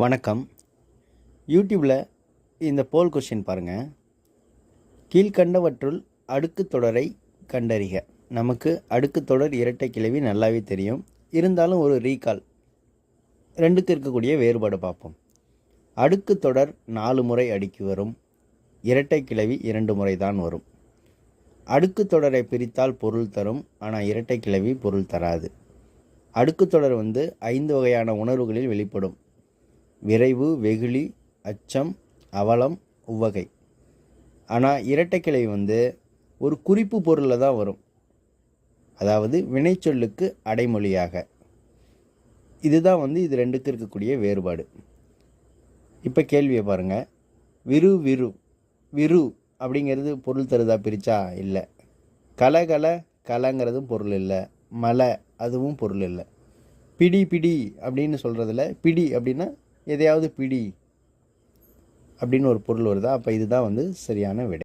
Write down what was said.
வணக்கம். யூடியூப்பில் இந்த போல் கொஸ்டின் பாருங்கள் கீழ்கண்டவற்றுள் அடுக்கு தொடரை கண்டறிக. நமக்கு அடுக்கு தொடர் இரட்டை கிளவி நல்லாவே தெரியும். இருந்தாலும் ஒரு ரீகால் ரெண்டுக்கு இருக்கக்கூடிய வேறுபாடு பார்ப்போம். அடுக்கு தொடர் நாலு முறை அடுக்கி வரும். இரட்டை கிளவி இரண்டு முறை தான் வரும். அடுக்கு தொடரை பிரித்தால் பொருள் தரும். ஆனால் இரட்டை கிளவி பொருள் தராது. அடுக்கு தொடர் வந்து ஐந்து வகையான உணர்வுகளில் வெளிப்படும். விரைவு வெகுளி அச்சம் அவலம் உவகை. ஆனால் இரட்டைக்கிளை வந்து ஒரு குறிப்பு பொருளில் தான் வரும். அதாவது வினைச்சொல்லுக்கு அடைமொழியாக. இதுதான் வந்து இது ரெண்டுக்கு இருக்கக்கூடிய வேறுபாடு. இப்போ கேள்வியை பாருங்கள் விரு விரு விரு அப்படிங்கிறது பொருள் தருதா பிரித்தா இல்லை. கல கல கலங்கிறதும் பொருள் இல்லை. மலை அதுவும் பொருள் இல்லை. பிடி பிடி அப்படின்னு சொல்கிறதுல பிடி அப்படின்னா எதையாவது பிடி அப்படின்னு ஒரு பொருள் வருதா? அப்போ இதுதான் வந்து சரியான விடை.